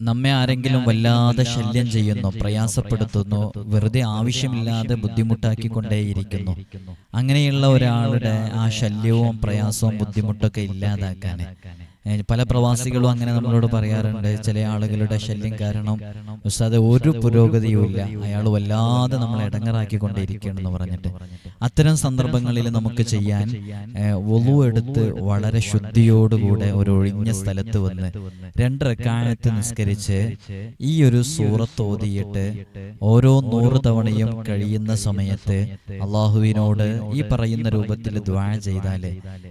നമ്മെ ആരെങ്കിലും വല്ലാതെ ശല്യം ചെയ്യുന്നു പ്രയാസപ്പെടുത്തുന്നു വെറുതെ ആവശ്യമില്ലാതെ ബുദ്ധിമുട്ടാക്കിക്കൊണ്ടേയിരിക്കുന്നു. അങ്ങനെയുള്ള ഒരാളുടെ ആ ശല്യവും പ്രയാസവും ബുദ്ധിമുട്ടൊക്കെ ഇല്ലാതാക്കാൻ പല പ്രവാസികളും അങ്ങനെ നമ്മളോട് പറയാറുണ്ട് ചില ആളുകളുടെ ശല്യം കാരണം ഉസ്താദ് ഒരു പുരോഗതിയുമില്ല അയാൾ വല്ലാതെ നമ്മളെ ഇടങ്ങറാക്കിക്കൊണ്ടേയിരിക്കുകയാണെന്ന് പറഞ്ഞിട്ട്. അത്തരം സന്ദർഭങ്ങളിൽ നമുക്ക് ചെയ്യാൻ ഒളു എടുത്ത് വളരെ ശുദ്ധിയോടുകൂടെ ഒരു ഒഴിഞ്ഞ സ്ഥലത്ത് വന്ന് രണ്ട് റക്കായത്ത് നിസ്കരിച്ച് ഈ ഒരു സൂറത്ത് ഓതിയിട്ട് ഓരോ നൂറ് തവണയും കഴിയുന്ന സമയത്ത് അള്ളാഹുവിനോട് ഈ പറയുന്ന രൂപത്തിൽ ദ്വാഴ ചെയ്താൽ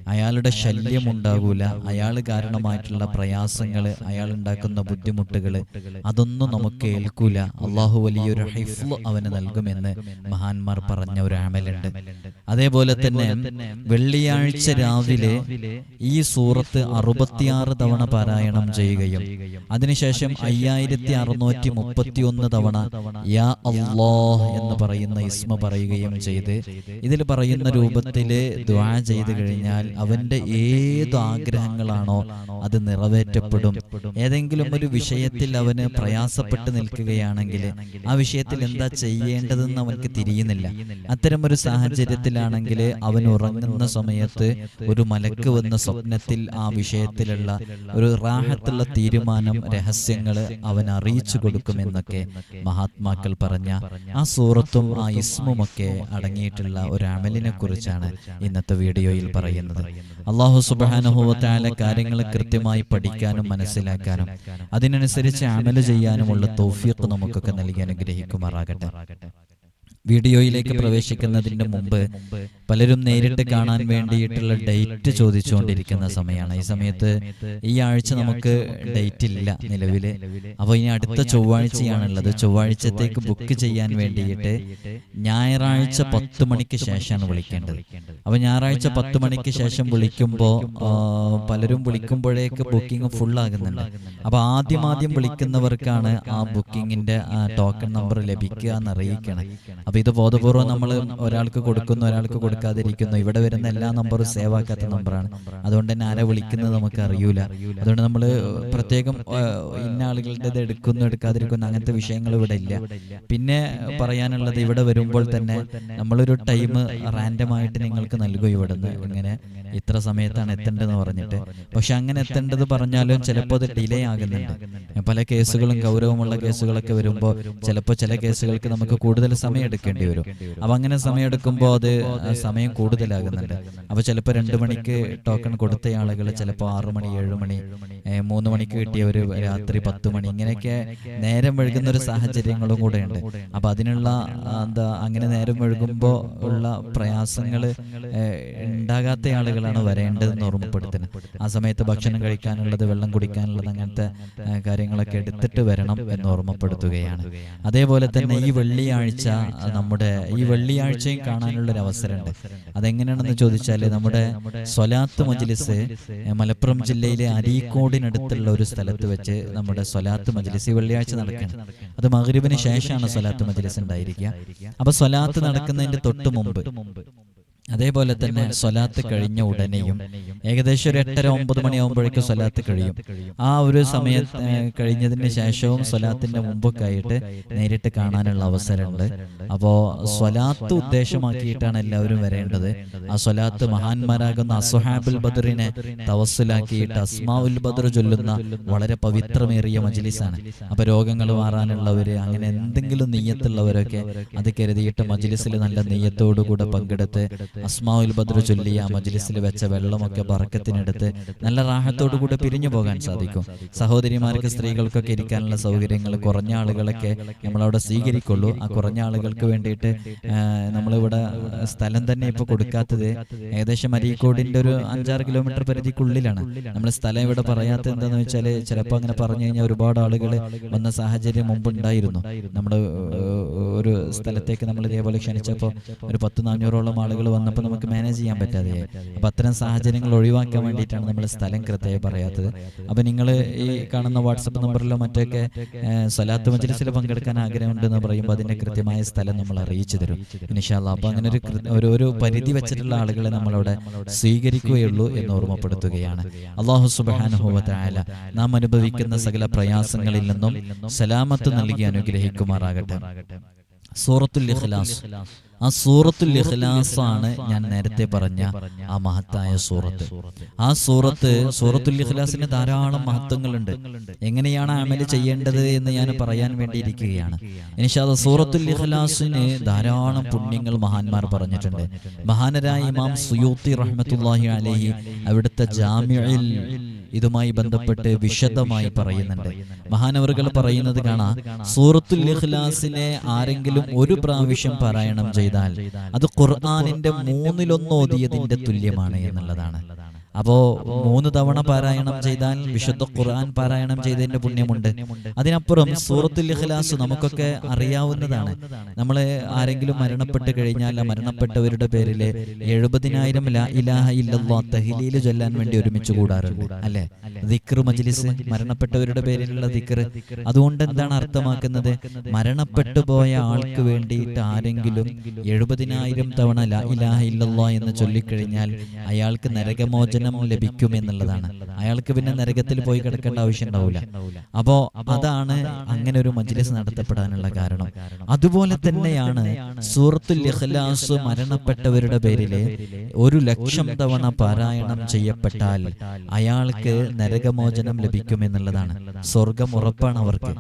അയാളുടെ ശല്യം ഉണ്ടാകൂല അയാൾ കാരണമായിട്ടുള്ള പ്രയാസങ്ങൾ അയാൾ ഉണ്ടാക്കുന്ന ബുദ്ധിമുട്ടുകൾ അതൊന്നും നമുക്ക് ഏൽക്കൂല. അള്ളാഹു വലിയൊരു ഹൈഫ് അവന് നൽകുമെന്ന് മഹാന്മാർ പറഞ്ഞ ഒരു അമലുണ്ട്. അതേപോലെ തന്നെ വെള്ളിയാഴ്ച രാവിലെ ഈ സൂറത്ത് അറുപത്തിയാറ് തവണ പാരായണം ചെയ്യുകയും അതിനുശേഷം അയ്യായിരത്തി അറുന്നൂറ്റി മുപ്പത്തി ഒന്ന് തവണ യാ അള്ളാഹ് എന്ന് പറയുന്ന ഇസ്മ പറയുകയും ചെയ്ത് ഇതിൽ പറയുന്ന രൂപത്തിൽ ദ്വാ ചെയ്ത് കഴിഞ്ഞാൽ അവന്റെ ഏത് ആഗ്രഹങ്ങളാണോ അത് നിറവേറ്റപ്പെടും. ഏതെങ്കിലും ഒരു വിഷയത്തിൽ അവന് പ്രയാസപ്പെട്ട് നിൽക്കുകയാണെങ്കിൽ ആ വിഷയത്തിൽ എന്താ ചെയ്യേണ്ടതെന്ന് അവൻക്ക് തിരിയുന്നില്ല. അത്തരം ഒരു സാഹചര്യത്തിലാണെങ്കിൽ അവൻ ഉറങ്ങുന്ന സമയത്ത് ഒരു മലക്ക് വന്ന സ്വപ്നത്തിൽ ആ വിഷയത്തിലുള്ള ഒരു റാഹത്തുള്ള തീരുമാനം രഹസ്യങ്ങൾ അവൻ അറിയിച്ചു കൊടുക്കുമെന്നൊക്കെ മഹാത്മാക്കൾ പറഞ്ഞ ആ സൂറത്തും ആ ഇസ്മുമൊക്കെ അടങ്ങിയിട്ടുള്ള ഒരു അമലിനെ കുറിച്ചാണ് ഇന്നത്തെ വീഡിയോയിൽ പറയുന്നത്. അള്ളാഹു സുബാനുഭവത്തായ കാര്യങ്ങൾ കൃത്യമായി പഠിക്കാനും മനസ്സിലാക്കാനും അതിനനുസരിച്ച് അമല ചെയ്യാനുമുള്ള തൗഫീഖ് നമുക്കൊക്കെ നൽകി അനുഗ്രഹിക്കുമാറാകട്ടെ. വീഡിയോയിലേക്ക് പ്രവേശിക്കുന്നതിന് മുമ്പ് പലരും നേരിട്ട് കാണാൻ വേണ്ടിയിട്ടുള്ള ഡേറ്റ് ചോദിച്ചുകൊണ്ടിരിക്കുന്ന സമയമാണ്. ഈ സമയത്ത് ഈ ആഴ്ച നമുക്ക് ഡേറ്റ് ഇല്ല നിലവിൽ അപ്പോൾ ഇനി അടുത്ത ചൊവ്വാഴ്ചയാണുള്ളത്. ചൊവ്വാഴ്ചത്തേക്ക് ബുക്ക് ചെയ്യാൻ വേണ്ടിയിട്ട് ഞായറാഴ്ച പത്ത് മണിക്ക് ശേഷമാണ് വിളിക്കേണ്ടത്. അപ്പോൾ ഞായറാഴ്ച പത്ത് മണിക്ക് ശേഷം വിളിക്കുമ്പോൾ പലരും വിളിക്കുമ്പോഴേക്ക് ബുക്കിംഗ് ഫുൾ ആകുന്നുണ്ട്. അപ്പോൾ ആദ്യം ആദ്യം വിളിക്കുന്നവർക്കാണ് ആ ബുക്കിങ്ങിന്റെ ടോക്കൺ നമ്പർ ലഭിക്കുക എന്ന് അറിയിക്കണം അപ്പൊ ഇത് ബോധപൂർവം നമ്മൾ ഒരാൾക്ക് കൊടുക്കുന്നു ഒരാൾക്ക് കൊടുക്കാതിരിക്കുന്നു. ഇവിടെ വരുന്ന എല്ലാ നമ്പറും സേവ് ആക്കാത്ത നമ്പറാണ്. അതുകൊണ്ട് തന്നെ ആരെ വിളിക്കുന്നത് നമുക്ക് അറിയൂല. അതുകൊണ്ട് നമ്മൾ പ്രത്യേകം ഇന്ന ആളുകളുടേത് എടുക്കുന്നു എടുക്കാതിരിക്കുന്നു അങ്ങനത്തെ വിഷയങ്ങൾ ഇവിടെ ഇല്ല. പിന്നെ പറയാനുള്ളത് ഇവിടെ വരുമ്പോൾ തന്നെ നമ്മളൊരു ടൈം റാൻഡം ആയിട്ട് നിങ്ങൾക്ക് നൽകും ഇവിടുന്ന് ഇങ്ങനെ ഇത്ര സമയത്താണ് എത്തേണ്ടതെന്ന് പറഞ്ഞിട്ട്. പക്ഷെ അങ്ങനെ എത്തേണ്ടത് പറഞ്ഞാലും ചിലപ്പോൾ അത് ഡിലേ ആകുന്നുണ്ട്. പല കേസുകളും ഗൗരവമുള്ള കേസുകളൊക്കെ വരുമ്പോൾ ചിലപ്പോൾ ചില കേസുകൾക്ക് നമുക്ക് കൂടുതൽ സമയം എടുക്കേണ്ടി വരും. അപ്പൊ അങ്ങനെ സമയം എടുക്കുമ്പോൾ അത് സമയം കൂടുതലാകുന്നുണ്ട്. അപ്പൊ ചിലപ്പോൾ രണ്ട് മണിക്ക് ടോക്കൺ കൊടുത്ത ആളുകൾ ചിലപ്പോൾ ആറു മണി ഏഴ് മണി മൂന്ന് മണിക്ക് കിട്ടിയ ഒരു രാത്രി പത്ത് മണി ഇങ്ങനെയൊക്കെ നേരം വഴുകുന്ന ഒരു സാഹചര്യങ്ങളും കൂടെ ഉണ്ട് അപ്പൊ അതിനുള്ള എന്താ അങ്ങനെ നേരം വഴുകുമ്പോൾ ഉള്ള പ്രയാസങ്ങൾ ഉണ്ടാകാത്ത ആളുകളാണ് വരേണ്ടതെന്ന് ഓർമ്മപ്പെടുത്തുന്നത്. ആ സമയത്ത് ഭക്ഷണം കഴിക്കാനുള്ളത് വെള്ളം കുടിക്കാനുള്ളത് അങ്ങനത്തെ കാര്യങ്ങളൊക്കെ എടുത്തിട്ട് വരണം എന്ന് ഓർമ്മപ്പെടുത്തുകയാണ്. അതേപോലെ തന്നെ ഈ വെള്ളിയാഴ്ച നമ്മുടെ ഈ വെള്ളിയാഴ്ചയും കാണാനുള്ള ഒരു അവസരമുണ്ട്. അതെങ്ങനെയാണെന്ന് ചോദിച്ചാൽ നമ്മുടെ സ്വലാത്ത് മജ്ലിസ് മലപ്പുറം ജില്ലയിലെ അരീക്കോടിനടുത്തുള്ള ഒരു സ്ഥലത്ത് വെച്ച് നമ്മുടെ സ്വലാത്ത് മജ്ലിസ് ഈ വെള്ളിയാഴ്ച നടക്കുന്നത് അത് മഗ്രിബിന് ശേഷമാണ് സ്വലാത്ത് മജ്ലിസ് ഉണ്ടായിരിക്കുക. അപ്പൊ സ്വലാത്ത് നടക്കുന്നതിന്റെ തൊട്ട് മുമ്പ് അതേപോലെ തന്നെ സ്വലാത്ത് കഴിഞ്ഞ ഉടനെയും ഏകദേശം ഒരു എട്ടര ഒമ്പത് മണിയാകുമ്പോഴേക്കും സ്വലാത്ത് കഴിയും. ആ ഒരു സമയത്ത് കഴിഞ്ഞതിന് ശേഷവും സ്വലാത്തിന്റെ മുമ്പൊക്കെ ആയിട്ട് നേരിട്ട് കാണാനുള്ള അവസരമുണ്ട്. അപ്പോ സ്വലാത്ത് ഉദ്ദേശമാക്കിയിട്ടാണ് എല്ലാവരും വരേണ്ടത്. ആ സ്വലാത്ത് മഹാന്മാരാകുന്ന അസുഹാബുൽ ബദറിനെ തവസ്സുലാക്കിയിട്ട് അസ്മാഉൽ ബദർ ചൊല്ലുന്ന വളരെ പവിത്രമേറിയ മജ്ലിസാണ്. അപ്പൊ രോഗങ്ങൾ മാറാനുള്ളവര് അങ്ങനെ എന്തെങ്കിലും നെയ്യത്തുള്ളവരൊക്കെ അത് കരുതിയിട്ട് മജ്ലിസിൽ നല്ല നെയ്യത്തോടുകൂടെ പങ്കെടുത്ത് അസ്മാഉൽ ബദ്ര ചൊല്ലിയ ആ മജ്ലിസിൽ വെച്ച വെള്ളമൊക്കെ ബറക്കത്തിനെടുത്ത് നല്ല റാഹത്തോടു കൂടെ പിരിഞ്ഞു പോകാൻ സാധിക്കും. സഹോദരിമാർക്ക് സ്ത്രീകൾക്കൊക്കെ ഇരിക്കാനുള്ള സൗകര്യങ്ങൾ കുറഞ്ഞ ആളുകളൊക്കെ നമ്മളവിടെ സ്വീകരിക്കുള്ളൂ. ആ കുറഞ്ഞ ആളുകൾക്ക് വേണ്ടിയിട്ട് നമ്മളിവിടെ സ്ഥലം തന്നെ ഇപ്പൊ കൊടുക്കാത്തത് ഏകദേശം അരീക്കോടിന്റെ ഒരു അഞ്ചാറ് കിലോമീറ്റർ പരിധിക്കുള്ളിലാണ്. നമ്മൾ സ്ഥലം ഇവിടെ പറയാത്തത് എന്താണെന്ന് വെച്ചാൽ ചിലപ്പോൾ അങ്ങനെ പറഞ്ഞു കഴിഞ്ഞാൽ ഒരുപാട് ആളുകൾ വന്ന സാഹചര്യം മുമ്പുണ്ടായിരുന്നു. നമ്മൾ ഒരു സ്ഥലത്തേക്ക് നമ്മൾ ഇതേപോലെ ക്ഷണിച്ചപ്പോൾ ഒരു പത്ത് നാനൂറോളം ആളുകൾ വന്ന വന്നപ്പോൾ നമുക്ക് മാനേജ് ചെയ്യാൻ പറ്റാതെ അപ്പം അത്തരം സാഹചര്യങ്ങൾ ഒഴിവാക്കാൻ വേണ്ടിയിട്ടാണ് നമ്മൾ സ്ഥലം കൃത്യമായി പറയാത്തത്. അപ്പോൾ നിങ്ങൾ ഈ കാണുന്ന വാട്സപ്പ് നമ്പറിലോ മറ്റൊക്കെ സ്വലാത്ത് മജ്ലിസിൽ പങ്കെടുക്കാൻ ആഗ്രഹമുണ്ടെന്ന് പറയുമ്പോൾ അതിന്റെ കൃത്യമായ സ്ഥലം നമ്മൾ അറിയിച്ചു തരും. ഇൻഷാല്ല അപ്പം അങ്ങനെ ഒരു ഒരു പരിധി വെച്ചിട്ടുള്ള ആളുകളെ നമ്മളവിടെ സ്വീകരിക്കുകയുള്ളൂ എന്ന് ഓർമ്മപ്പെടുത്തുകയാണ്. അള്ളാഹു സുബാനുഭവത്തായാല നാം അനുഭവിക്കുന്ന സകല പ്രയാസങ്ങളിൽ നിന്നും സലാമത്ത് നൽകി അനുഗ്രഹിക്കുമാറാകട്ടെ. സൂറത്തുൽ ഇഖ്ലാസ്. ആ സൂറത്തുൽ ഇഖ്ലാസ് ആണ് ഞാൻ നേരത്തെ പറഞ്ഞ ആ മഹത്തായ സൂറത്ത്. ആ സൂറത്ത് സൂറത്തുൽ ഇഖ്ലാസിന് ധാരാളം മഹത്വങ്ങളുണ്ട്. എങ്ങനെയാണ് അമൽ ചെയ്യേണ്ടത് എന്ന് ഞാൻ പറയാൻ വേണ്ടിയിരിക്കുകയാണ്. ഇനിഷാദ് സൂറത്തുൽ ഇഖ്ലാസിന് ധാരാളം പുണ്യങ്ങൾ മഹാന്മാർ പറഞ്ഞിട്ടുണ്ട്. മഹാനരായ ഇമാം സുയൂത്തി റഹ്മത്തുല്ലാഹി അലഹി അവിടുത്തെ ജാമ്യയിൽ ഇതുമായി ബന്ധപ്പെട്ട് വിശദമായി പറയുന്നുണ്ട്. മഹാനവറുകൾ പറയുന്നത് കാണാം. സൂറത്തുൽ ഇഖ്ലാസിനെ ആരെങ്കിലും ഒരു പ്രാവശ്യം പാരായണം ചെയ്താൽ അത് ഖുർആാനിന്റെ മൂന്നിലൊന്ന് ഓതിയതിന്റെ തുല്യമാണ് എന്നുള്ളതാണ്. അപ്പോ മൂന്ന് തവണ പാരായണം ചെയ്താൽ വിശുദ്ധ ഖുർആൻ പാരായണം ചെയ്തതിന്റെ പുണ്യമുണ്ട്. അതിനപ്പുറം സൂറത്തുൽ ഇഖ്ലാസ് നമുക്കൊക്കെ അറിയാവുന്നതാണ്. നമ്മൾ ആരെങ്കിലും മരണപ്പെട്ട് കഴിഞ്ഞാൽ ആ മരണപ്പെട്ടവരുടെ പേരിൽ എഴുപതിനായിരം ലാ ഇലാഹ ഇല്ലല്ലാ തഹ്ലീൽ ചൊല്ലാൻ വേണ്ടി ഒരുമിച്ച് കൂടാറുണ്ട്. അല്ലെ? ദിക്ർ മജ്ലിസ് മരണപ്പെട്ടവരുടെ പേരിലുള്ള ദിക്ർ അതുകൊണ്ട് എന്താണ് അർത്ഥമാക്കുന്നത്? മരണപ്പെട്ടു പോയ ആൾക്ക് വേണ്ടിയിട്ട് ആരെങ്കിലും എഴുപതിനായിരം തവണ ലാ ഇലാഹ ഇല്ലല്ലാ എന്ന് ചൊല്ലിക്കഴിഞ്ഞാൽ അയാൾക്ക് നരകമോചനം ലഭിക്കുമെന്നുള്ളതാണ്. അയാൾക്ക് പിന്നെ നരകത്തിൽ പോയി കിടക്കേണ്ട ആവശ്യം ഉണ്ടാവില്ല അപ്പോ അതാണ് അങ്ങനെ ഒരു മജ്ലിസ് നടത്തപ്പെടാനുള്ള കാരണം. അതുപോലെ തന്നെയാണ് സൂറത്തുൽ ഇഖ്ലാസ് മരണപ്പെട്ടവരുടെ പേരിൽ ഒരു ലക്ഷം തവണ പാരായണം ചെയ്യപ്പെട്ടാൽ അയാൾക്ക് നരകമോചനം ലഭിക്കും എന്നുള്ളതാണ് സ്വർഗം ഉറപ്പാണ് അവർക്ക്.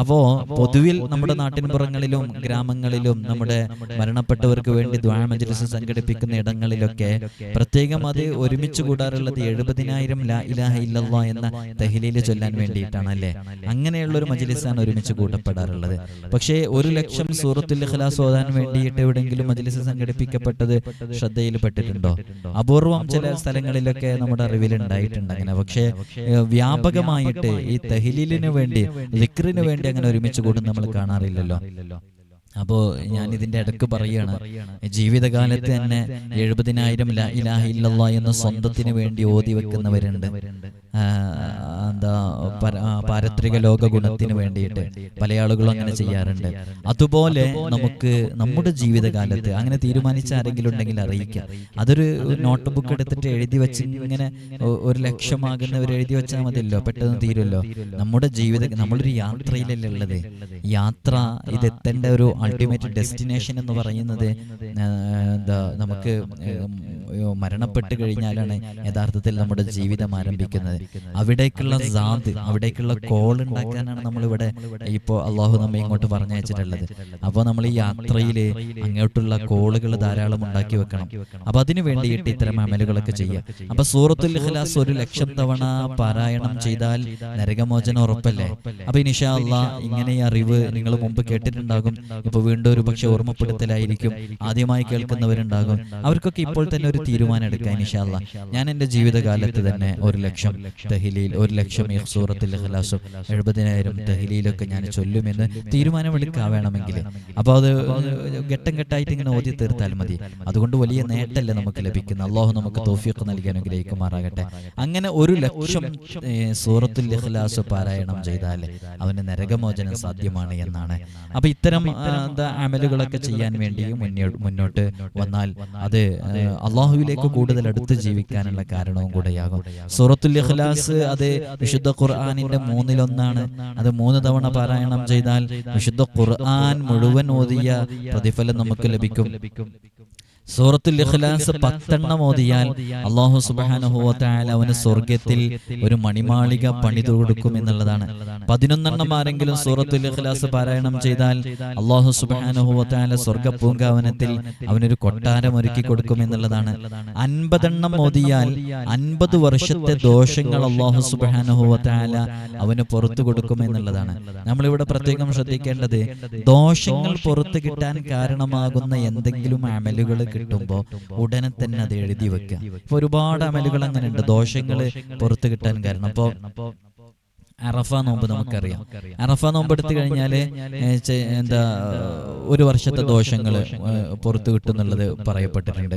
അപ്പോ പൊതുവിൽ നമ്മുടെ നാട്ടിൻപുറങ്ങളിലും ഗ്രാമങ്ങളിലും നമ്മുടെ മരണപ്പെട്ടവർക്ക് വേണ്ടി ദ്വാ മജ്ലിസ് സംഘടിപ്പിക്കുന്ന ഇടങ്ങളിലൊക്കെ പ്രത്യേകം അത് ഒരുമിച്ച് കൂടാറുള്ളത് എഴുപതിനായിരം ലാ ഇലാഹ ഇല്ലല്ലാ എന്ന തഹ്ലീൽ ചൊല്ലാൻ വേണ്ടിയിട്ടാണ് അല്ലേ? അങ്ങനെയുള്ള ഒരു മജ്ലിസാണ് ഒരുമിച്ച് കൂട്ടപ്പെടാറുള്ളത്. പക്ഷേ ഒരു ലക്ഷം സൂറത്തുൽ ഇഖ്ലാസ് ഓതാൻ വേണ്ടിയിട്ട് എവിടെയെങ്കിലും മജ്ലിസ് സംഘടിപ്പിക്കപ്പെട്ടത് ശ്രദ്ധയിൽപ്പെട്ടിട്ടുണ്ടോ? അപൂർവം ചില സ്ഥലങ്ങളിലൊക്കെ നമ്മുടെ അറിവിൽ ഉണ്ടായിട്ടുണ്ട് അങ്ങനെ. പക്ഷേ വ്യാപകമായിട്ട് ഈ തഹ്ലീലിന് വേണ്ടി ലിക്റിന് വേണ്ടി അങ്ങനെ ഒരുമിച്ച് കൂടും നമ്മൾ കാണാറില്ലല്ലോ. അപ്പോ ഞാൻ ഇതിന്റെ ഇടയ്ക്ക് പറയാണ്. ജീവിതകാലത്ത് തന്നെ എഴുപതിനായിരം ലാ ഇലാഹ ഇല്ലല്ലാ എന്ന സ്വന്തത്തിന് വേണ്ടി ഓതി വെക്കുന്നവരുണ്ട്. എന്താ പാരത്രിക ലോക ഗുണത്തിന് വേണ്ടിയിട്ട് പല ആളുകളും അങ്ങനെ ചെയ്യാറുണ്ട്. അതുപോലെ നമുക്ക് നമ്മുടെ ജീവിതകാലത്ത് അങ്ങനെ തീരുമാനിച്ച ആരെങ്കിലും ഉണ്ടെങ്കിൽ അറിയിക്കാം. അതൊരു നോട്ട് ബുക്ക് എടുത്തിട്ട് എഴുതി വെച്ച് ഇങ്ങനെ ഒരു ലക്ഷമാകുന്നവർ എഴുതി വെച്ചാൽ മതിയല്ലോ. പെട്ടെന്ന് തീരുമല്ലോ. നമ്മുടെ ജീവിത നമ്മളൊരു യാത്രയിലല്ലേ ഉള്ളത്. യാത്ര ഇത് എത്തേണ്ട ഒരു അൾട്ടിമേറ്റ് ഡെസ്റ്റിനേഷൻ എന്ന് പറയുന്നത് എന്താ നമുക്ക് മരണപ്പെട്ട് കഴിഞ്ഞാലാണ് യഥാർത്ഥത്തിൽ നമ്മുടെ ജീവിതം ആരംഭിക്കുന്നത്. അവിടേക്കുള്ള സാദ് അവിടേക്കുള്ള കോൾ ഉണ്ടാക്കാനാണ് നമ്മളിവിടെ ഇപ്പോൾ അള്ളാഹു നമ്മെ ഇങ്ങോട്ട് പറഞ്ഞയച്ചിട്ടുള്ളത്. അപ്പോൾ നമ്മൾ ഈ യാത്രയിൽ അങ്ങോട്ടുള്ള കോളുകൾ ധാരാളം ഉണ്ടാക്കി വെക്കണം. അപ്പോൾ അതിനു വേണ്ടിയിട്ട് ഇത്തരം അമലുകളൊക്കെ ചെയ്യാം. അപ്പോൾ സൂറത്തുൽ ഇഖ്ലാസ് ഒരു ലക്ഷം തവണ പാരായണം ചെയ്താൽ നരകമോചനം ഉറപ്പല്ലേ? അപ്പോൾ ഇനിഷാ അള്ളാഹ് ഇങ്ങനെ ഈ നിങ്ങൾ മുമ്പ് കേട്ടിട്ടുണ്ടാകും. ഇപ്പൊ വീണ്ടും ഒരു പക്ഷെ ഓർമ്മപ്പെടുത്തലായിരിക്കും. ആദ്യമായി കേൾക്കുന്നവരുണ്ടാകും. അവർക്കൊക്കെ ഇപ്പോൾ തന്നെ ഒരു തീരുമാനം എടുക്കാൻ ഇഷ്ടമല്ല ഞാൻ എന്റെ ജീവിതകാലത്ത് തന്നെ ഒരു ലക്ഷം തഹിലിയിൽ ഒരു ലക്ഷം സൂറത്തിൽ ഖലാസും എഴുപതിനായിരം തഹിലിയിലൊക്കെ ഞാൻ ചൊല്ലുമെന്ന് തീരുമാനമെടുക്കാൻ വേണമെങ്കിൽ. അപ്പോൾ അത് ഘട്ടം ഘട്ടമായിട്ട് ഇങ്ങനെ ഓതി തീർത്താൽ മതി. അതുകൊണ്ട് വലിയ നേട്ടമല്ലേ നമുക്ക് ലഭിക്കുന്നത് അള്ളാഹു നമുക്ക് തോഫിയൊക്കെ നൽകി അനുഗ്രഹിക്കുമാറാകട്ടെ. അങ്ങനെ ഒരു ലക്ഷം സൂറത്തുൽ ഇഖ്ലാസ് പാരായണം ചെയ്താൽ അവന് നരകമോചനം സാധ്യമാണ് എന്നാണ്. അപ്പൊ ഇത്തരം എന്താ അമലുകളൊക്കെ ചെയ്യാൻ വേണ്ടി മുന്നോട്ട് വന്നാൽ അത് അള്ളാഹുവിലേക്ക് കൂടുതൽ അടുത്ത് ജീവിക്കാനുള്ള കാരണവും കൂടെയാകും. സൂറത്തുൽ ഇഖ്ലാസ് അത് വിശുദ്ധ ഖുർആാനിന്റെ മൂന്നിലൊന്നാണ്. അത് മൂന്ന് തവണ പാരായണം ചെയ്താൽ വിശുദ്ധ ഖുർആൻ മുഴുവൻ ഓതിയ പ്രതിഫലം നമുക്ക് ലഭിക്കും. സൂറത്തുൽ ഇഖ്ലാസ് പത്തെണ്ണം ഓതിയാൽ അള്ളാഹു സുബ്ഹാനഹു വ തആല അവന് സ്വർഗത്തിൽ ഒരു മണിമാളിക പണിതു കൊടുക്കും എന്നുള്ളതാണ്. പതിനൊന്നെണ്ണം ആരെങ്കിലും സൂറത്തുൽ ഇഖ്ലാസ് പാരായണം ചെയ്താൽ അള്ളാഹു സുബ്ഹാനഹു വ തആല സ്വർഗ പൂങ്കാവനത്തിൽ അവനൊരു കൊട്ടാരം ഒരുക്കി കൊടുക്കും എന്നുള്ളതാണ്. അൻപതെണ്ണം ഓതിയാൽ അൻപത് വർഷത്തെ ദോഷങ്ങൾ അള്ളാഹു സുബ്ഹാനഹു വ തആല അവന് പുറത്തു കൊടുക്കും എന്നുള്ളതാണ്. നമ്മളിവിടെ പ്രത്യേകം ശ്രദ്ധിക്കേണ്ടത് ദോഷങ്ങൾ പുറത്തു കിട്ടാൻ കാരണമാകുന്ന എന്തെങ്കിലും അമലുകൾ കിട്ടുമ്പോൾ ഉടനെ തന്നെ അത് എഴുതി വെക്കുക ഇപ്പൊ ഒരുപാട് അമലുകൾ അങ്ങനെ ഉണ്ട് ദോഷങ്ങൾ പുറത്തു കിട്ടാൻ കാരണം. അപ്പോ അറഫ നോമ്പ് നമുക്കറിയാം. അറഫ നോമ്പ് എടുത്തു കഴിഞ്ഞാൽ എന്താ ഒരു വർഷത്തെ ദോഷങ്ങൾ പുറത്തു കിട്ടുന്നുള്ളത് പറയപ്പെട്ടിട്ടുണ്ട്.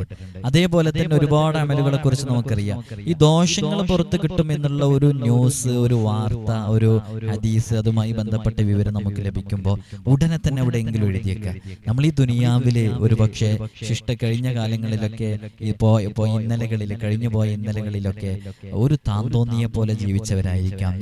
അതേപോലെ തന്നെ ഒരുപാട് അമലുകളെ കുറിച്ച് നമുക്കറിയാം. ഈ ദോഷങ്ങൾ പുറത്തു കിട്ടും എന്നുള്ള ഒരു ന്യൂസ് ഒരു വാർത്ത ഒരു ഹദീസ് അതുമായി ബന്ധപ്പെട്ട വിവരം നമുക്ക് ലഭിക്കുമ്പോൾ ഉടനെ തന്നെ എവിടെയെങ്കിലും എഴുതിയേക്കാം. നമ്മൾ ഈ ദുനിയാവിലെ ഒരു പക്ഷേ ശിഷ്ട കഴിഞ്ഞ കാലങ്ങളിലൊക്കെ ഇപ്പോ ഇപ്പോ ഇന്നലകളിൽ കഴിഞ്ഞു പോയ ഇന്നലകളിലൊക്കെ ഒരു താന്തോന്നിയെ പോലെ ജീവിച്ചവരായിരിക്കാം.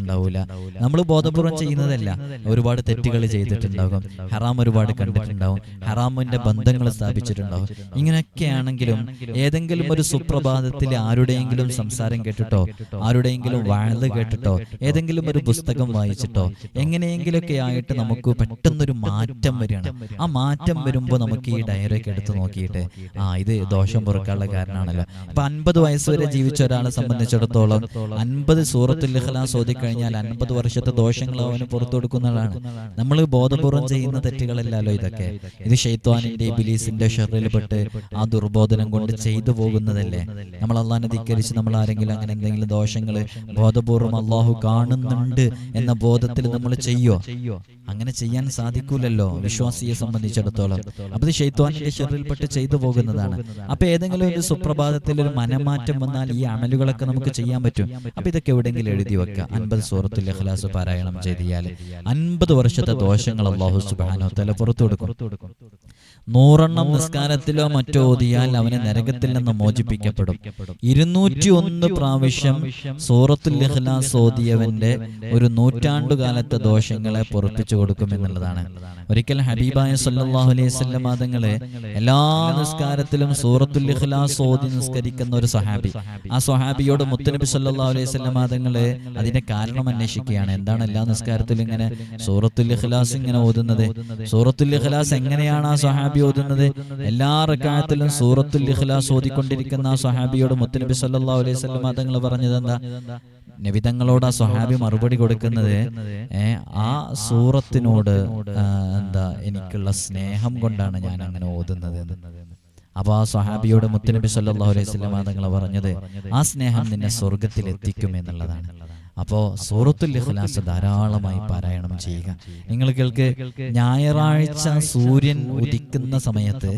നിസ്കരിച്ചിട്ടുണ്ടാവൂല നമ്മൾ ബോധപൂർവം ചെയ്യുന്നതല്ല. ഒരുപാട് തെറ്റുകൾ ചെയ്തിട്ടുണ്ടാകും. ഹറാം ഒരുപാട് കണ്ടിട്ടുണ്ടാവും ഹറാമിന്റെ ബന്ധങ്ങൾ സ്ഥാപിച്ചിട്ടുണ്ടാവും ഇങ്ങനെയൊക്കെയാണെങ്കിലും ഏതെങ്കിലും ഒരു സുപ്രഭാതത്തിൽ ആരുടെയെങ്കിലും സംസാരം കേട്ടിട്ടോ ആരുടെയെങ്കിലും വാഴ്ന്ന് കേട്ടിട്ടോ ഏതെങ്കിലും ഒരു പുസ്തകം വായിച്ചിട്ടോ എങ്ങനെയെങ്കിലൊക്കെ ആയിട്ട് നമുക്ക് പെട്ടെന്നൊരു മാറ്റം വരികയാണ്. ആ മാറ്റം വരുമ്പോൾ നമുക്ക് ഈ ഡയറിയൊക്കെ എടുത്ത് നോക്കിയിട്ട് ആ ഇത് ദോഷം പൊറുക്കാനുള്ള കാരണമാണല്ലോ. അപ്പൊ അൻപത് വയസ്സ് വരെ ജീവിച്ച ഒരാളെ സംബന്ധിച്ചിടത്തോളം അൻപത് സൂറത്തുൽ ഇഖ്ലാസ് ഓതിക്കഴിഞ്ഞാൽ അൻപത് വർഷത്തെ ദോഷങ്ങൾ അവന് പുറത്തു കൊടുക്കുന്നതാണ് നമ്മൾ ബോധപൂർവം ചെയ്യുന്ന തെറ്റുകളല്ലല്ലോ ഇതൊക്കെ. ഇത് ഷെയ്ത്വാനിന്റെ ബിലീസിന്റെ ഷെറിൽപ്പെട്ട് ആ ദുർബോധനം കൊണ്ട് ചെയ്തു പോകുന്നതല്ലേ? നമ്മൾ അള്ളാഹിനെ ധിക്കരിച്ച് നമ്മൾ ആരെങ്കിലും അങ്ങനെ എന്തെങ്കിലും ദോഷങ്ങൾ ബോധപൂർവം അള്ളാഹു കാണുന്നുണ്ട് എന്ന ബോധത്തിൽ നമ്മൾ ചെയ്യോ? അങ്ങനെ ചെയ്യാൻ സാധിക്കൂലല്ലോ വിശ്വാസിയെ സംബന്ധിച്ചിടത്തോളം. അപ്പൊ ഇത് ഷെയ്ത്വാനിന്റെ ഷെറിൽപ്പെട്ട് ചെയ്തു പോകുന്നതാണ്. അപ്പൊ ഏതെങ്കിലും ഒരു സുപ്രഭാതത്തിൽ ഒരു മനമാറ്റം വന്നാൽ ഈ അമലുകളൊക്കെ നമുക്ക് ചെയ്യാൻ പറ്റും. അപ്പൊ ഇതൊക്കെ എവിടെയെങ്കിലും എഴുതി വെക്കുക അൻപത് സൂറത്തുൽ ഇഖ്ലാസ് പാരായണം ചെയ്താൽ അൻപത് വർഷത്തെ ദോഷങ്ങൾ അള്ളാഹു സുബാനോ തല പുറത്തു കൊടുക്കും. നൂറെണ്ണം നിസ്കാരത്തിലോ മറ്റോ ഓതിയാൽ അവനെ നരകത്തിൽ നിന്ന് മോചിപ്പിക്കപ്പെടും. ഇരുന്നൂറ്റി ഒന്ന് പ്രാവശ്യം സൂറത്തുൽ ഇഖ്ലാസ് ഓതിയവന്റെ ഒരു നൂറ്റാണ്ടുകാലത്തെ ദോഷങ്ങളെ പൊറപ്പിച്ചു കൊടുക്കും എന്നുള്ളതാണ്. ഒരിക്കൽ ഹബീബായ സല്ലാഹു അലൈഹി വസല്ലം മാതങ്ങളെ എല്ലാ നിസ്കാരത്തിലും സൂറത്തുൽ ഇഖ്ലാസ് ഓതി നിസ്കരിക്കുന്ന ഒരു സഹാബി. ആ സ്വഹാബിയോട് മുത്തനബി സല്ലല്ലാഹു അലൈഹി വസല്ലം മാതങ്ങളെ അതിന്റെ കാരണം അന്വേഷിക്കുകയാണ്. എന്താണ് എല്ലാ നിസ്കാരത്തിലും ഇങ്ങനെ സൂറത്തുൽ ഇഖ്ലാസ് ഇങ്ങനെ ഓതുന്നത്? സൂറത്തുൽ ഇഖ്ലാസ് എങ്ങനെയാണ് ആ സ്വഹാബി ഓതുന്നത്? എല്ലാ റക്കായത്തിലും സൂറത്തുൽ ഇഖ്ലാസ് ഓതിക്കൊണ്ടിരിക്കുന്ന ആ സ്വഹാബിയോട് മുത്തനബി സല്ലല്ലാഹു അലൈഹി വസല്ലം മാതങ്ങൾ പറഞ്ഞത് എന്താ? നബിതങ്ങളോട് ആ സ്വഹാബി മറുപടി കൊടുക്കുന്നത് ആ സൂറത്തിനോട് എന്താ എനിക്കുള്ള സ്നേഹം കൊണ്ടാണ് ഞാൻ അങ്ങനെ ഓതുന്നത് അപ്പോൾ അപ്പൊ ആ സ്വഹാബിയോട് മുത്തുനബി സല്ലല്ലാഹു അലൈഹി വസല്ലം തങ്ങൾ പറഞ്ഞത് ആ സ്നേഹം നിന്നെ സ്വർഗത്തിൽ എത്തിക്കും എന്നുള്ളതാണ്. അപ്പോ സൂറത്തുൽ ഇഖ്ലാസ് ധാരാളമായി പാരായണം ചെയ്യുക. നിങ്ങൾ കേൾക്ക് ഞായറാഴ്ച സൂര്യൻ ഉദിക്കുന്ന സമയത്ത്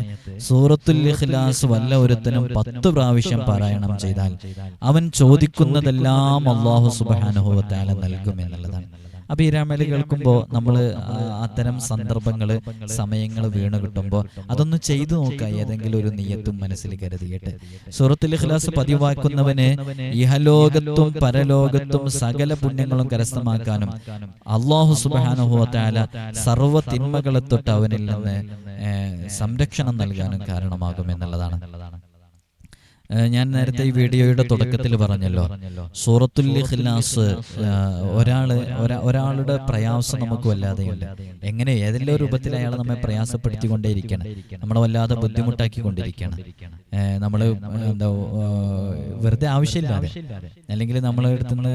സൂറത്തുൽ ഇഖ്ലാസ് വല്ല ഒരുത്തനും പത്ത് പ്രാവശ്യം പാരായണം ചെയ്താൽ അവൻ ചോദിക്കുന്നതെല്ലാം അള്ളാഹു തആല നൽകും എന്നുള്ളതാണ് അപ്പൊ ഈ രാമൽ കേൾക്കുമ്പോൾ നമ്മൾ അത്തരം സന്ദർഭങ്ങൾ സമയങ്ങൾ വീണ് കിട്ടുമ്പോൾ അതൊന്ന് ചെയ്തു നോക്കുക ഏതെങ്കിലും ഒരു നിയത്തും മനസ്സിൽ കരുതിയിട്ട് സുഹൃത്തിൽ ഇഖ്ലാസ് പതിവാക്കുന്നവന് ഇഹലോകത്തും പരലോകത്തും സകല പുണ്യങ്ങളും കരസ്ഥമാക്കാനും അള്ളാഹു സുബാനുഹോത്താല സർവ തിന്മകളെ തൊട്ട് അവനിൽ നിന്ന് സംരക്ഷണം നൽകാനും കാരണമാകും എന്നുള്ളതാണ് ഞാൻ നേരത്തെ ഈ വീഡിയോയുടെ തുടക്കത്തിൽ പറഞ്ഞല്ലോ. സൂറത്തുൽ ഇഖ്ലാസ് ഒരാൾ ഒരാളുടെ പ്രയാസം നമുക്ക് വല്ലാതെയുണ്ട്. എങ്ങനെ ഏതെല്ലാം രൂപത്തിൽ അയാൾ നമ്മെ പ്രയാസപ്പെടുത്തിക്കൊണ്ടേയിരിക്കണം. നമ്മളെ വല്ലാതെ ബുദ്ധിമുട്ടാക്കിക്കൊണ്ടിരിക്കണം. നമ്മൾ നമ്മൾ എന്താ വെറുതെ ആവശ്യമില്ലാതെ. അല്ലെങ്കിൽ നമ്മളെ അടുത്ത് നിന്ന്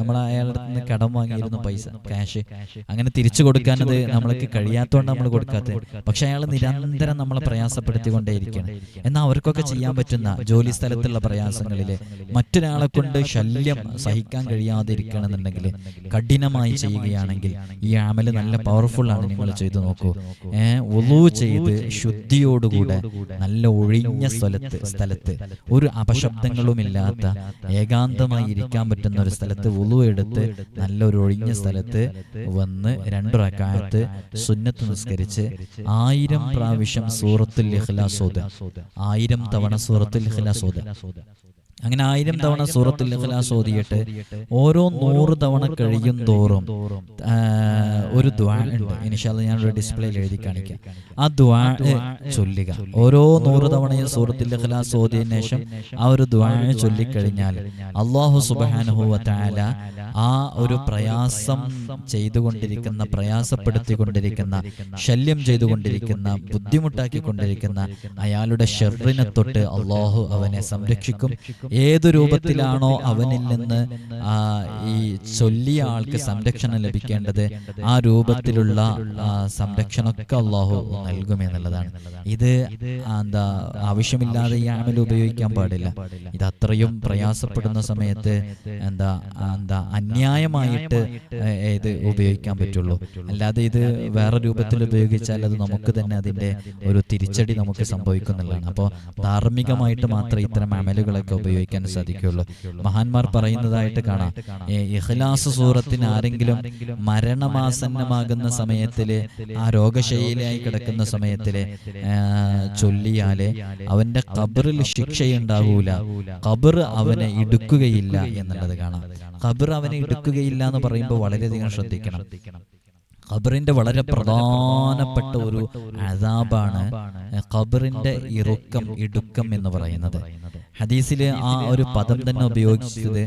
നമ്മൾ അയാളുടെ നിന്ന് കടം വാങ്ങിയിരുന്നു പൈസ ക്യാഷ് അങ്ങനെ തിരിച്ചു കൊടുക്കാനത് നമ്മൾക്ക് കഴിയാത്തതുകൊണ്ട് നമ്മൾ കൊടുക്കാത്തത്. പക്ഷെ അയാൾ നിരന്തരം നമ്മളെ പ്രയാസപ്പെടുത്തിക്കൊണ്ടേയിരിക്കണം. എന്നാൽ അവർക്കൊക്കെ ചെയ്യാൻ പറ്റുന്ന ജോലി സ്ഥലത്തുള്ള പ്രയാസങ്ങളിൽ മറ്റൊരാളെ കൊണ്ട് ശല്യം സഹിക്കാൻ കഴിയാതിരിക്കണമെന്നുണ്ടെങ്കിൽ കഠിനമായി ചെയ്യുകയാണെങ്കിൽ ഈ ആമൽ നല്ല പവർഫുൾ ആണ് നിങ്ങൾ ചെയ്തു നോക്കൂ. ഒലു ചെയ്ത് ശുദ്ധിയോടുകൂടെ നല്ല ഒഴിഞ്ഞ സ്ഥലത്ത് സ്ഥലത്ത് ഒരു അപശബ്ദങ്ങളുമില്ലാത്ത ഏകാന്തമായി ഇരിക്കാൻ പറ്റുന്ന ഒരു സ്ഥലത്ത് ഉളു എടുത്ത് നല്ലൊരു ഒഴിഞ്ഞ സ്ഥലത്ത് വന്ന് രണ്ടു റക്കായത്ത് സുന്നത്ത് നിസ്കരിച്ച് ആയിരം പ്രാവശ്യം സൂറത്തുൽ ഇഖ്ലാസ് ഓത് ആയിരം തവണ സൂറത്തുൽ ഇഖ്ലാസ് 说的。说的。അങ്ങനെ ആയിരം തവണ സൂറത്തുൽ ഇഖ്ലാസ് ഓതിയിട്ട് ഓരോ നൂറ് തവണ കഴിയും തോറും ഒരു ദ്വാ ഉണ്ട്. ഇനിഷാൽ ഞാൻ ഒരു ഡിസ്പ്ലേയിൽ എഴുതി കാണിക്കാം. ആ ദ്വാ ചൊല്ലുക. ഓരോ നൂറ് തവണയും സൂറത്തുൽ ഇഖ്ലാസ് ഓതിയതിനു ശേഷം ആ ഒരു ദ്വാ ചൊല്ലിക്കഴിഞ്ഞാൽ അള്ളാഹു സുബ്ഹാനഹു വ തആല ആ ഒരു പ്രയാസം ചെയ്തുകൊണ്ടിരിക്കുന്ന പ്രയാസപ്പെടുത്തിക്കൊണ്ടിരിക്കുന്ന ശല്യം ചെയ്തുകൊണ്ടിരിക്കുന്ന ബുദ്ധിമുട്ടാക്കിക്കൊണ്ടിരിക്കുന്ന അയാളുടെ ഷെറിനെ തൊട്ട് അള്ളാഹു അവനെ സംരക്ഷിക്കും. ഏതു രൂപത്തിലാണോ അവനിൽ നിന്ന് ഈ ചൊല്ലിയ ആൾക്ക് സംരക്ഷണം ലഭിക്കേണ്ടത് ആ രൂപത്തിലുള്ള സംരക്ഷണം സംരക്ഷണമൊക്കെ അള്ളാഹു നൽകുമെന്നുള്ളതാണ് ഇത് എന്താ ആവശ്യമില്ലാതെ ഈ ആമൽ ഉപയോഗിക്കാൻ പാടില്ല. ഇത് അത്രയും പ്രയാസപ്പെടുന്ന സമയത്ത് എന്താ എന്താ അന്യായമായിട്ട് ഇത് ഉപയോഗിക്കാൻ പറ്റുള്ളൂ. അല്ലാതെ ഇത് വേറെ രൂപത്തിൽ ഉപയോഗിച്ചാൽ അത് നമുക്ക് തന്നെ അതിന്റെ ഒരു തിരിച്ചടി നമുക്ക് സംഭവിക്കുന്നുള്ളതാണ്. അപ്പോൾ ധാർമ്മികമായിട്ട് മാത്രം ഇത്തരം അമലുകളൊക്കെ ഉപയോഗിക്കാൻ സാധിക്കുകയുള്ളൂ. മഹാന്മാർ പറയുന്നതായിട്ട് കാണാം. ഇഖ്ലാസ് സൂറത്തിന് ആരെങ്കിലും മരണമാസന്നമാകുന്ന സമയത്തിൽ ആ രോഗശൈലിയായി കിടക്കുന്ന സമയത്തിൽ ചൊല്ലിയാലേ അവന്റെ ഖബറിൽ ശിക്ഷയുണ്ടാവൂല. കബർ അവനെ ഇടുക്കുകയില്ല എന്നുള്ളത് കാണാം. കബർ അവനെ ഇടുക്കുകയില്ല എന്ന് പറയുമ്പോൾ വളരെയധികം ശ്രദ്ധിക്കണം. ഖബറിന്റെ വളരെ പ്രധാനപ്പെട്ട ഒരു അതാബാണ് ഖബറിന്റെ ഇറുക്കം ഇടുക്കം എന്ന് പറയുന്നത്. ഹദീസിൽ ആ ഒരു പദം തന്നെ ഉപയോഗിച്ചത്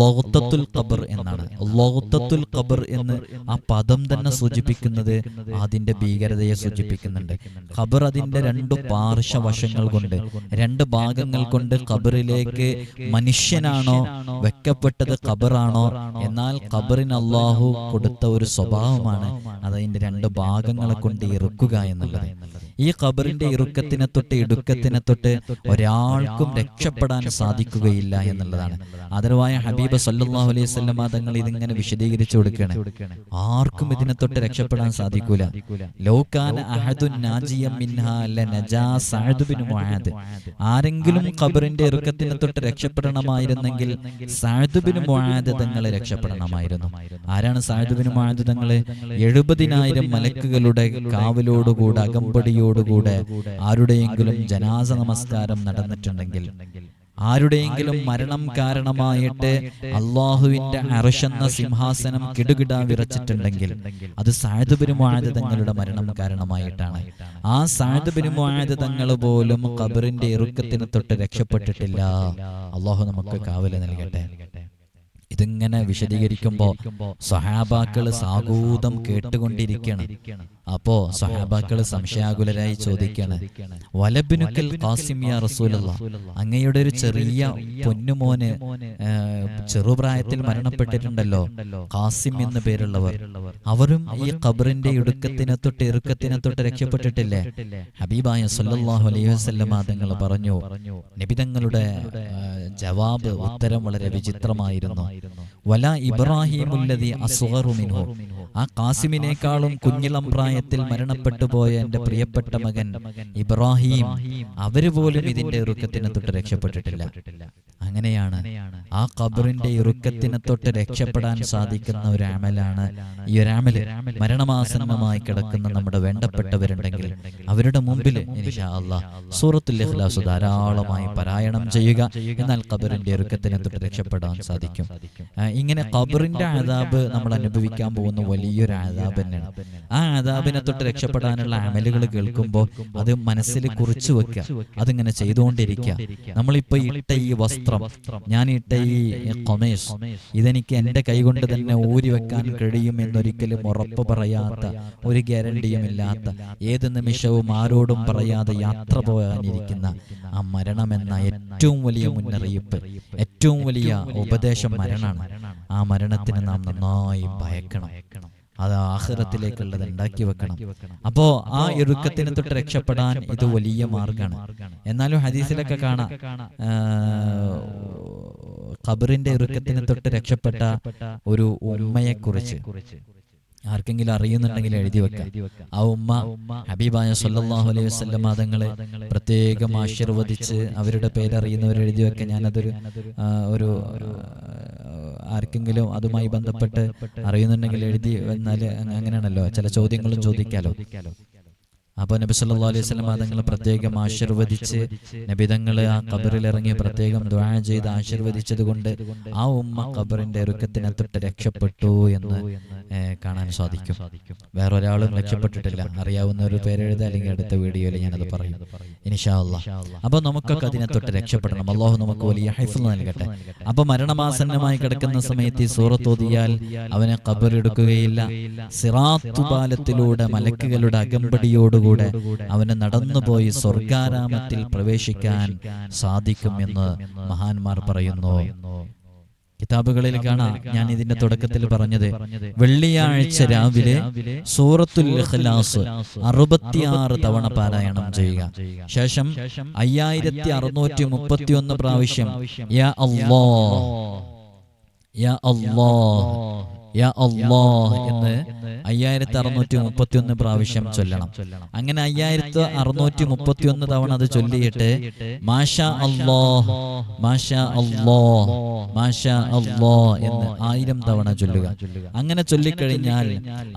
ലോകത്തുൽ ഖബർ എന്നാണ്. ലോകത്തുൽ ഖബർ എന്ന് ആ പദം തന്നെ സൂചിപ്പിക്കുന്നത് അതിന്റെ ഭീകരതയെ സൂചിപ്പിക്കുന്നുണ്ട്. ഖബർ അതിന്റെ രണ്ട് പാർശ്വവശങ്ങൾ കൊണ്ട് രണ്ട് ഭാഗങ്ങൾ കൊണ്ട് ഖബറിലേക്ക് മനുഷ്യനാണോ വെക്കപ്പെട്ടത് ഖബറാണോ എന്നാൽ ഖബറിന് അള്ളാഹു കൊടുത്ത ഒരു സ്വഭാവമാണ് അതതിന്റെ രണ്ട് ഭാഗങ്ങളെ കൊണ്ട് ഇറുക്കുക എന്നുള്ളത്. ഈ ഖബറിന്റെ ഇറുക്കത്തിനെ തൊട്ട് ഇടുക്കത്തിനെ തൊട്ട് ഒരാൾക്കും രക്ഷപ്പെടാൻ സാധിക്കുകയില്ല എന്നുള്ളതാണ്. ആദരവായ ഹബീബ് സല്ലല്ലാഹു അലൈഹി വസല്ലമ തങ്ങൾ ഇതിങ്ങനെ വിശദീകരിച്ചു കൊടുക്കുകയാണ്. ആർക്കും ഇതിനെ തൊട്ട് രക്ഷപ്പെടാൻ സാധിക്കൂല. ലൗകാന അഹദുൻ നാജിയ മിൻഹാ ലനജാ സഅദ് ബിൻ മുആദ്. ആരെങ്കിലും ഖബറിന്റെ ഇറുക്കത്തിനെ തൊട്ട് രക്ഷപ്പെടണമായിരുന്നെങ്കിൽ സഅദ് ബിൻ മുആദ് തങ്ങളെ രക്ഷപ്പെടണമായിരുന്നു. ആരാണ് സഅദ് ബിൻ മുആദ് തങ്ങൾ എഴുപതിനായിരം മലക്കുകളുടെ കാവലോടുകൂടെ അകമ്പടിയോടുകൂടെ ആരുടെയെങ്കിലും ജനാസ നമസ്കാരം നടന്നിട്ടുണ്ടെങ്കിൽ ആരുടെയെങ്കിലും മരണം കാരണമായിട്ട് അള്ളാഹുവിന്റെ അറശെന്ന സിംഹാസനം കിടുകിട വിറച്ചിട്ടുണ്ടെങ്കിൽ അത് സായുധപെരുമായത് തങ്ങളുടെ മരണം കാരണമായിട്ടാണ്. ആ സായുധപെരുമായത് തങ്ങൾ പോലും ഖബറിന്റെ ഇറുക്കത്തിന് തൊട്ട് രക്ഷപ്പെട്ടിട്ടില്ല. അള്ളാഹു നമുക്ക് കാവൽ നൽകട്ടെ. ഇതിങ്ങനെ വിശദീകരിക്കുമ്പോ സഹാബാക്കൾ സാഗൂതം കേട്ടുകൊണ്ടിരിക്കണം അപ്പോ സഹാബാക്കൾ സംശയാകുലരായി ചോദിക്കാണ് വലബിനുക്കൽ കാസിമിയ റസൂലുള്ള അങ്ങയുടെ ഒരു ചെറിയ പൊന്നുമോന് ചെറുപ്രായത്തിൽ മരണപ്പെട്ടിട്ടുണ്ടല്ലോ. കാസിം എന്ന പേരുള്ളവർ. അവരും ഈ ഖബറിന്റെ ഇടുക്കത്തിനെ തൊട്ട് ഇറുക്കത്തിനെ തൊട്ട് രക്ഷപ്പെട്ടിട്ടില്ലേ? ഹബീബായ സല്ലല്ലാഹു അലൈഹി വസല്ലമ തങ്ങൾ പറഞ്ഞു നിബിതങ്ങളുടെ ജവാബ് ഉത്തരം വളരെ വിചിത്രമായിരുന്നു. വല ഇബ്രാഹിമുല്ലതി അസ്ഗറു മിൻഹു. ആ കാസിമിനേക്കാളും കുഞ്ഞിളം പ്രായത്തിൽ മരണപ്പെട്ടു പോയ എന്റെ പ്രിയപ്പെട്ട മകൻ ഇബ്രാഹിം. അവർ പോലും ഇതിന്റെ ഇറുക്കത്തിനെ തൊട്ട് രക്ഷപ്പെട്ടിട്ടില്ല. അങ്ങനെയാണ് ആ ഖബറിന്റെ ഇറുക്കത്തിനെ തൊട്ട് രക്ഷപ്പെടാൻ സാധിക്കുന്ന ഒരു അമലാണ് ഈ ഒരു അമൽ. മരണമാസന്നമായി കിടക്കുന്ന നമ്മുടെ വേണ്ടപ്പെട്ടവരുണ്ടെങ്കിൽ അവരുടെ മുമ്പിൽ സൂറത്തുൽ ഇഖ്ലാസ് ധാരാളമായി പാരായണം ചെയ്യുക. എന്നാൽ ഖബറിന്റെ ഇറുക്കത്തിനെ തൊട്ട് രക്ഷപ്പെടാൻ സാധിക്കും. ഇങ്ങനെ ഖബറിന്റെ അതാബ് നമ്മൾ അനുഭവിക്കാൻ പോകുന്ന വലിയൊരു ആദാബ് തന്നെയാണ് ആ ആദാബിനെ തൊട്ട് രക്ഷപ്പെടാനുള്ള അമലുകൾ കേൾക്കുമ്പോൾ അത് മനസ്സിൽ കുറിച്ചു വെക്കുക അതിങ്ങനെ ചെയ്തുകൊണ്ടിരിക്കുക നമ്മളിപ്പോ ഇട്ട ഈ വസ്ത്രം ഞാൻ ഇട്ട ഈ കൊമേഷ് ഇതെനിക്ക് എന്റെ കൈകൊണ്ട് തന്നെ ഊരി വെക്കാൻ കഴിയും എന്നൊരിക്കലും ഉറപ്പ് പറയാത്ത ഒരു ഗ്യാരണ്ടിയും ഇല്ലാത്ത ഏത് നിമിഷവും ആരോടും പറയാതെ യാത്ര പോകാനിരിക്കുന്ന ആ മരണമെന്ന ഏറ്റവും വലിയ മുന്നറിയിപ്പ്. ഏറ്റവും വലിയ ഉപദേശം മരണമാണ് ആ മരണത്തിന് നാം നന്നായി ഭയക്കണം. അത് ആഹ്റത്തിലേക്കുള്ളത് ഉണ്ടാക്കി വെക്കണം. അപ്പോ ആ ഇറുക്കത്തിന് തൊട്ട് രക്ഷപ്പെടാൻ ഇത് വലിയ മാർഗമാണ്. എന്നാലും ഹദീസിലൊക്കെ കാണാം ഖബറിന്റെ ഇറുക്കത്തിന് തൊട്ട് രക്ഷപ്പെട്ട ഒരു ഉമ്മയെ കുറിച്ച് ആർക്കെങ്കിലും അറിയുന്നുണ്ടെങ്കിൽ എഴുതി വെക്കാം. ആ ഉമ്മ ഹബീബായ സല്ലല്ലാഹു അലൈഹി വസല്ലം തങ്ങളെ പ്രത്യേകം ആശീർവദിച്ച് അവരുടെ പേരറിയുന്നവർ എഴുതി വെക്കാൻ ഞാനതൊരു ഒരു ആർക്കെങ്കിലും അതുമായി ബന്ധപ്പെട്ട് അറിയുന്നുണ്ടെങ്കിൽ എഴുതി വന്നാൽ അങ്ങനെയാണല്ലോ. ചില ചോദ്യങ്ങളും ചോദിക്കാലോ. അപ്പോൾ നബി സല്ലാ അലൈഹി സ്വലം തങ്ങൾ പ്രത്യേകം ആശീർവദിച്ച് നബി തങ്ങൾ ആ ഖബറിൽ ഇറങ്ങി പ്രത്യേകം ദുആ ചെയ്ത് ആശീർവദിച്ചത് കൊണ്ട് ആ ഉമ്മ ഖബറിന്റെ ഒരുക്കത്തിനെ തൊട്ട് രക്ഷപ്പെട്ടു എന്ന് കാണാൻ സാധിക്കും. വേറൊരാളും രക്ഷപ്പെട്ടിട്ടില്ല. അറിയാവുന്ന ഒരു പേരെഴുതുക അല്ലെങ്കിൽ അടുത്ത വീഡിയോയിൽ ഞാനത് പറയും. അപ്പൊ നമുക്കൊക്കെ അതിനെ തൊട്ട് രക്ഷപ്പെടണം. അള്ളാഹു നമുക്ക് വലിയ ഹൈഫിൽ നൽകട്ടെ. അപ്പൊ മരണമാസന്നമായി കിടക്കുന്ന സമയത്ത് ഈ സൂറത്തോതിയാൽ അവനെ കബറെടുക്കുകയില്ല സിറാത്തുപാലത്തിലൂടെ മലക്കുകളുടെ അകമ്പടിയോടുകൂടെ അവന് നടന്നുപോയി സ്വർഗാരാമത്തിൽ പ്രവേശിക്കാൻ സാധിക്കും എന്ന് മഹാന്മാർ പറയുന്നു. കിതാബുകളിൽ കാണാം. ഞാൻ ഇതിന്റെ തുടക്കത്തിൽ പറഞ്ഞത് വെള്ളിയാഴ്ച രാവിലെ സൂറത്തുൽ ഇഖ്ലാസ് അറുപത്തിയാറ് തവണ പാരായണം ചെയ്യുക. ശേഷം അയ്യായിരത്തി അറുന്നൂറ്റി മുപ്പത്തി ഒന്ന് പ്രാവശ്യം യാ അല്ലാ. യാ അല്ലാ. യാ അല്ലാ എന്ന് അയ്യായിരത്തി അറുന്നൂറ്റി മുപ്പത്തി ഒന്ന് പ്രാവശ്യം ചൊല്ലണം. അങ്ങനെ അയ്യായിരത്തി അറുന്നൂറ്റി മുപ്പത്തി ഒന്ന് തവണ അത് ചൊല്ലിയിട്ട് മാഷ അല്ലാ മാഷ അല്ലാ മാഷ അല്ലാ എന്ന് ആയിരം തവണ ചൊല്ലുക. അങ്ങനെ ചൊല്ലിക്കഴിഞ്ഞാൽ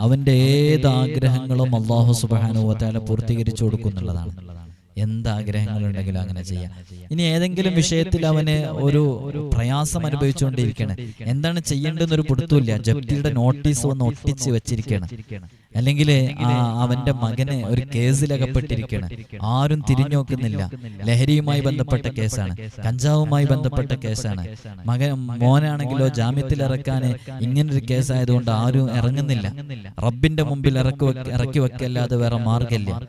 അവന്റെ ഏത് ആഗ്രഹങ്ങളും അള്ളാഹു സുബാനുവത്താല പൂർത്തീകരിച്ചു കൊടുക്കുന്നുള്ളതാണ്. എന്ത് ആഗ്രഹങ്ങളുണ്ടെങ്കിലും അങ്ങനെ ചെയ്യാം. ഇനി ഏതെങ്കിലും വിഷയത്തിൽ അവന് ഒരു പ്രയാസം അനുഭവിച്ചുകൊണ്ടിരിക്കണം എന്താണ് ചെയ്യേണ്ടതെന്നൊരു പിടുത്തമില്ല ജപ്തിയുടെ നോട്ടീസ് വന്ന് ഒട്ടിച്ച് വെച്ചിരിക്കുകയാണ്. അല്ലെങ്കിൽ അവന്റെ മകന് ഒരു കേസിലകപ്പെട്ടിരിക്കുകയാണ് ആരും തിരിഞ്ഞു നോക്കുന്നില്ല. ലഹരിയുമായി ബന്ധപ്പെട്ട കേസാണ്. കഞ്ചാവുമായി ബന്ധപ്പെട്ട കേസാണ്. മകൻ മോനാണെങ്കിലോ ജാമ്യത്തിൽ ഇറക്കാൻ ഇങ്ങനൊരു കേസായതുകൊണ്ട് ആരും ഇറങ്ങുന്നില്ല. റബ്ബിന്റെ മുമ്പിൽ ഇറക്കി വെക്ക- ഇറക്കി വെക്കല്ലാതെ വേറെ മാർഗമില്ല.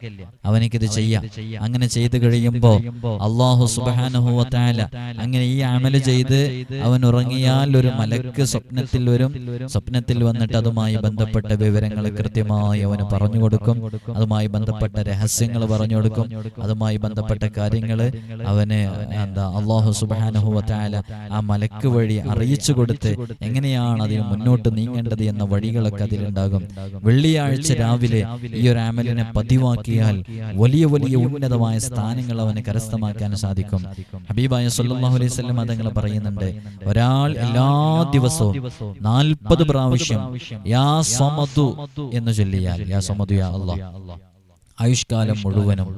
അവനിക്കിത് ചെയ്യാം. അങ്ങനെ ചെയ്തു കഴിയുമ്പോ അള്ളാഹു സുബാനുഹുവത്തായ അങ്ങനെ ഈ അമൽ ചെയ്ത് അവൻ ഉറങ്ങിയാൽ ഒരു മലക്ക് സ്വപ്നത്തിൽ വരും. സ്വപ്നത്തിൽ വന്നിട്ട് അതുമായി ബന്ധപ്പെട്ട വിവരങ്ങൾ കൃത്യമായി അവന് പറഞ്ഞു കൊടുക്കും. അതുമായി ബന്ധപ്പെട്ട രഹസ്യങ്ങൾ പറഞ്ഞു കൊടുക്കും. അതുമായി ബന്ധപ്പെട്ട കാര്യങ്ങൾ അവന് എന്താ അള്ളാഹു സുബാനുഹുവത്തായ ആ മലക്ക് വഴി അറിയിച്ചു കൊടുത്ത് എങ്ങനെയാണ് അതിന് മുന്നോട്ട് നീങ്ങേണ്ടത് എന്ന വഴികളൊക്കെ അതിലുണ്ടാകും. വെള്ളിയാഴ്ച രാവിലെ ഈ ഒരു അമലിനെ പതിവാക്കിയാൽ വലിയ വലിയ ഉന്നതമായ സ്ഥാനങ്ങൾ അവന് കരസ്ഥമാക്കാൻ സാധിക്കും. ഹബീബായ സല്ലല്ലാഹു അലൈഹി വസല്ലം അതങ്ങൾ പറയുന്നുണ്ട്. ഒരാൾ എല്ലാ ദിവസവും നാൽപ്പത് പ്രാവശ്യം യാ സമതു എന്ന് ചൊല്ലിയാൽ യാ സമതു യാ അല്ലാഹ് ആയുഷ്കാലം മുഴുവനും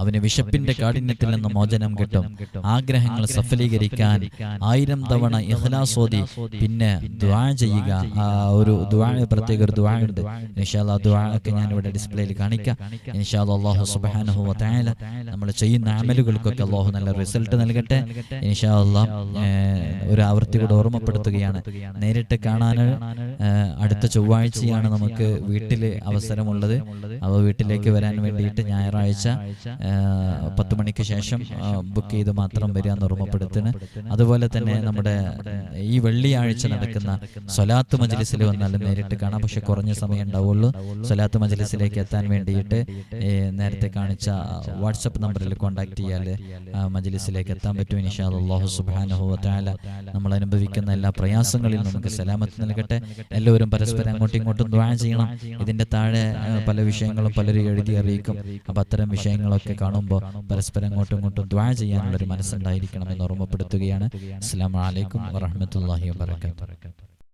അവന് വിശപ്പിന്റെ കാഠിന്യത്തിൽ നിന്ന് മോചനം കിട്ടും. ആഗ്രഹങ്ങൾ സഫലീകരിക്കാൻ ആയിരം തവണ ഇഹ്ലാസോദി പിന്നെ ദ്വാ ചെയ്യുക. ആ ഒരു ദ്വാ പ്രത്യേക ഒരു ദ്വാ ഉണ്ട്. ഇൻഷാല്ലാ ദ്വാ ഒക്കെ ഞാൻ ഇവിടെ ഡിസ്പ്ലേയിൽ കാണിക്കാം. ഇൻഷാല്ലാ അള്ളാഹു സുബാനഹു വ നമ്മൾ ചെയ്യുന്ന അമലുകൾക്കൊക്കെ അള്ളാഹു നല്ല റിസൾട്ട് നൽകട്ടെ. ഇൻഷാല്ലാ ഒരു ആവൃത്തി കൂടെ ഓർമ്മപ്പെടുത്തുകയാണ്. നേരിട്ട് കാണാൻ അടുത്ത ചൊവ്വാഴ്ചയാണ് നമുക്ക് വീട്ടിൽ അവസരമുള്ളത്. അവ വീട്ടിലേക്ക് വരാൻ വേണ്ടിയിട്ട് ഞായറാഴ്ച പത്ത് മണിക്ക് ശേഷം ബുക്ക് ചെയ്ത് മാത്രം വരിക എന്ന് ഓർമ്മപ്പെടുത്തുന്നു. അതുപോലെ തന്നെ നമ്മുടെ ഈ വെള്ളിയാഴ്ച നടക്കുന്ന സ്വലാത്ത് മജ്ലിസിൽ വന്നാലും നേരിട്ട് കാണാം. പക്ഷെ കുറഞ്ഞ സമയം ഉണ്ടാവുള്ളൂ. സ്വലാത്ത് മജ്ലിസിലേക്ക് എത്താൻ വേണ്ടിയിട്ട് നേരത്തെ കാണിച്ച വാട്സപ്പ് നമ്പറിൽ കോൺടാക്ട് ചെയ്യാൽ മജ്ലിസിലേക്ക് എത്താൻ പറ്റും ഇൻഷാ അല്ലാഹു സുബ്ഹാനഹു വ തആല നമ്മൾ അനുഭവിക്കുന്ന എല്ലാ പ്രയാസങ്ങളിൽ നമുക്ക് സലാമത്ത് നൽകട്ടെ. എല്ലാവരും പരസ്പരം അങ്ങോട്ടും ഇങ്ങോട്ടും ദ്വാ ചെയ്യണം. ഇതിന്റെ താഴെ പല വിഷയങ്ങളും പലരും എഴുതി അറിയിക്കും അപ്പൊ അത്തരം വിഷയങ്ങളൊക്കെ കാണുമ്പോൾ പരസ്പരം അങ്ങോട്ടും ഇങ്ങോട്ടും ദ്വാ ചെയ്യാനുള്ളൊരു മനസ്സുണ്ടായിരിക്കണം എന്ന് ഓർമ്മപ്പെടുത്തുകയാണ്. അസ്സാം വലൈക്കും വാഹമത്തല്ലാഹി വാബർക്കാത്തു